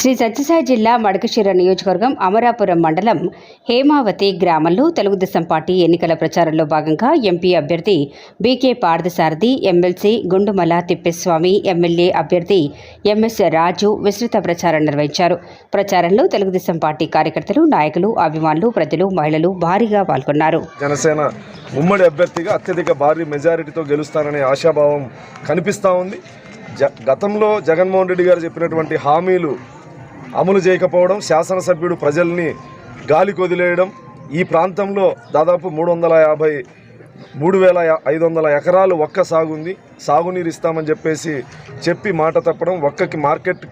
శ్రీ సత్యసాయి జిల్లా మడకశిర నియోజకవర్గం అమరాపురం మండలం హేమావతి గ్రామంలో తెలుగుదేశం పార్టీ ఎన్నికల ప్రచారంలో భాగంగా ఎంపీ అభ్యర్థి BK Parthasarathi MLC Gundumala Thippeswamy MLA అభ్యర్థి ఎంఎస్ రాజు విస్తృత ప్రచారం నిర్వహించారు. ప్రచారంలో తెలుగుదేశం పార్టీ కార్యకర్తలు నాయకులు అభిమానులు ప్రజలు మహిళలు భారీగా పాల్గొన్నారు. జనసేన ఉమ్మడి అభ్యర్థిగా అత్యధిక భారీ మెజారిటీతో గెలుస్తారనే ఆశాభావం కనిపిస్తూ ఉంది. జ గతంలో జగన్మోహన్ రెడ్డి గారు చెప్పినటువంటి హామీలు అమలు చేయకపోవడం శాసనసభ్యుడు ప్రజల్ని గాలికి వదిలేయడం ఈ ప్రాంతంలో దాదాపు మూడు వందల యాభై మూడు వేల ఐదు వందల ఎకరాలు ఒక్క సాగుంది సాగునీరు ఇస్తామని చెప్పేసి చెప్పి మాట తప్పడం ఒక్కకి మార్కెట్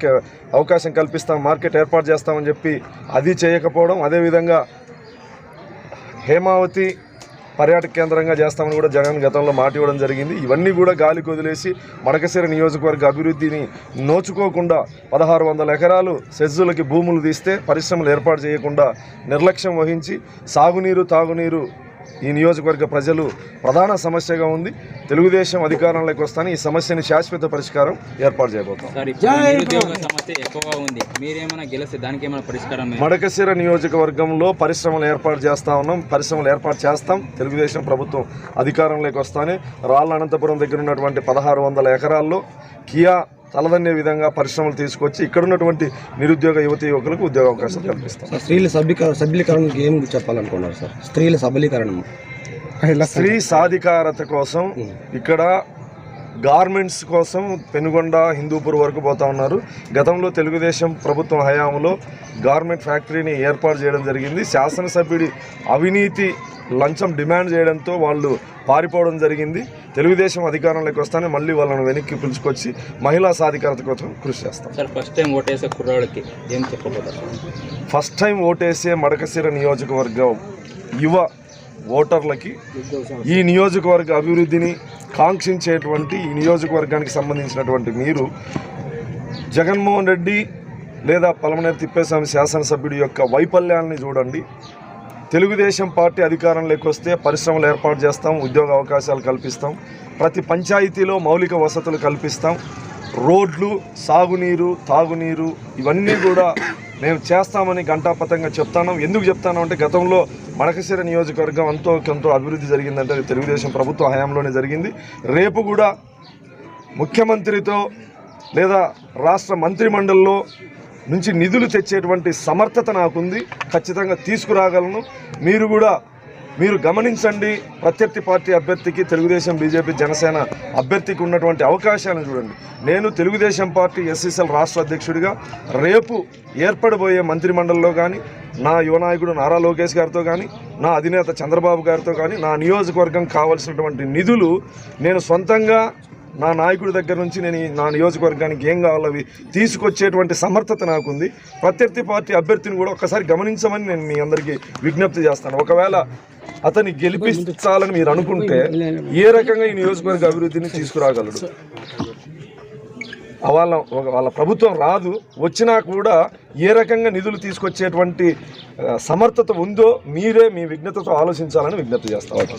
అవకాశం కల్పిస్తాం మార్కెట్ ఏర్పాటు చేస్తామని చెప్పి అది చేయకపోవడం. అదేవిధంగా హేమావతి పర్యాటక కేంద్రంగా చేస్తామని కూడా జగన్ గతంలో మాట ఇవ్వడం జరిగింది. ఇవన్నీ కూడా గాలి వదిలేసి మడకశిర నియోజకవర్గ అభివృద్ధిని నోచుకోకుండా పదహారు వందల ఎకరాలు సెజ్జులకి భూములు తీస్తే పరిశ్రమలు ఏర్పాటు చేయకుండా నిర్లక్ష్యం వహించి సాగునీరు తాగునీరు ఈ నియోజకవర్గ ప్రజలు ప్రధాన సమస్యగా ఉంది. తెలుగుదేశం అధికారంలోకి వస్తానే ఈ సమస్యని శాశ్వత పరిష్కారం ఏర్పాటు చేయబోతాం మడకశిర నియోజకవర్గంలో పరిశ్రమలు ఏర్పాటు చేస్తా ఉన్నాం. పరిశ్రమలు ఏర్పాటు చేస్తాం. తెలుగుదేశం ప్రభుత్వం అధికారంలోకి వస్తానే రాళ్ళ అనంతపురం దగ్గర ఉన్నటువంటి పదహారు వందల ఎకరాల్లో కియా తలదన్నే విధంగా పరిశ్రమలు తీసుకొచ్చి ఇక్కడ ఉన్నటువంటి నిరుద్యోగ యువతి యువకులకు ఉద్యోగ అవకాశాలు కల్పిస్తాం స్త్రీల సబలీకరణ సబలీకరణకి ఏం చెప్పాలనుకున్నారు సార్? స్త్రీల సబలీకరణం. స్త్రీ సాధికారత కోసం ఇక్కడ గార్మెంట్స్ కోసం పెనుగొండ హిందూపూర్ వరకు పోతా ఉన్నారు. గతంలో తెలుగుదేశం ప్రభుత్వం హయాంలో గార్మెంట్ ఫ్యాక్టరీని ఏర్పాటు చేయడం జరిగింది. శాసనసభ్యుడి అవినీతి లంచం డిమాండ్ చేయడంతో వాళ్ళు పారిపోవడం జరిగింది. తెలుగుదేశం అధికారంలోకి వస్తానే మళ్ళీ వాళ్ళని వెనక్కి పిలుచుకొచ్చి మహిళా సాధికారత కోసం కృషి చేస్తాం. సార్ ఫస్ట్ టైం ఓటేసే కుర్రాడికి ఏం చెప్పబోతారు? ఫస్ట్ టైం ఓటేసే మడకశిర నియోజకవర్గం యువ ఓటర్లకి ఈ నియోజకవర్గ అభివృద్ధిని కాంక్షించేటువంటి ఈ నియోజకవర్గానికి సంబంధించినటువంటి మీరు జగన్మోహన్ రెడ్డి లేదా పలమనేరు తిప్పేస్వామి శాసనసభ్యుడి యొక్క వైఫల్యాన్ని చూడండి. తెలుగుదేశం పార్టీ అధికారంలోకి వస్తే పరిశ్రమలు ఏర్పాటు చేస్తాం ఉద్యోగ అవకాశాలు కల్పిస్తాం ప్రతి పంచాయతీలో మౌలిక వసతులు కల్పిస్తాం. రోడ్లు సాగునీరు తాగునీరు ఇవన్నీ కూడా మేము చేస్తామని గంటాపతంగా చెప్తాను. ఎందుకు చెప్తాను అంటే గతంలో మడకశిర నియోజకవర్గం అంతో కొంత అభివృద్ధి జరిగిందంటే తెలుగుదేశం ప్రభుత్వ హయాంలోనే జరిగింది. రేపు కూడా ముఖ్యమంత్రితో లేదా రాష్ట్ర మంత్రిమండలిలో నుంచి నిధులు తెచ్చేటువంటి సమర్థత నాకుంది. ఖచ్చితంగా తీసుకురాగలను. మీరు కూడా మీరు గమనించండి ప్రత్యర్థి పార్టీ అభ్యర్థికి తెలుగుదేశం బీజేపీ జనసేన అభ్యర్థికి ఉన్నటువంటి అవకాశాలను చూడండి. నేను తెలుగుదేశం పార్టీ ఎస్సీసీఎల్ రాష్ట్ర అధ్యక్షుడిగా రేపు ఏర్పడబోయే మంత్రిమండలిలో కానీ నా యువ నాయకుడు నారా లోకేష్ గారితో కానీ నా అధినేత చంద్రబాబు గారితో కానీ నా నియోజకవర్గం కావాల్సినటువంటి నిధులు నేను సొంతంగా నా నాయకుడి దగ్గర నుంచి నేను నా నియోజకవర్గానికి ఏం కావాలో అవి తీసుకొచ్చేటువంటి సమర్థత నాకుంది. ప్రత్యర్థి పార్టీ అభ్యర్థిని కూడా ఒక్కసారి గమనించమని నేను మీ అందరికీ విజ్ఞప్తి చేస్తాను. ఒకవేళ అతన్ని గెలిపించాలని మీరు అనుకుంటే ఏ రకంగా ఈ నియోజకవర్గ అభివృద్ధిని తీసుకురాగలడు? వాళ్ళ వాళ్ళ ప్రభుత్వం రాదు. వచ్చినా కూడా ఏ రకంగా నిధులు తీసుకొచ్చేటువంటి సమర్థత ఉందో మీరే మీ విజ్ఞతతో ఆలోచించాలని విజ్ఞప్తి చేస్తాను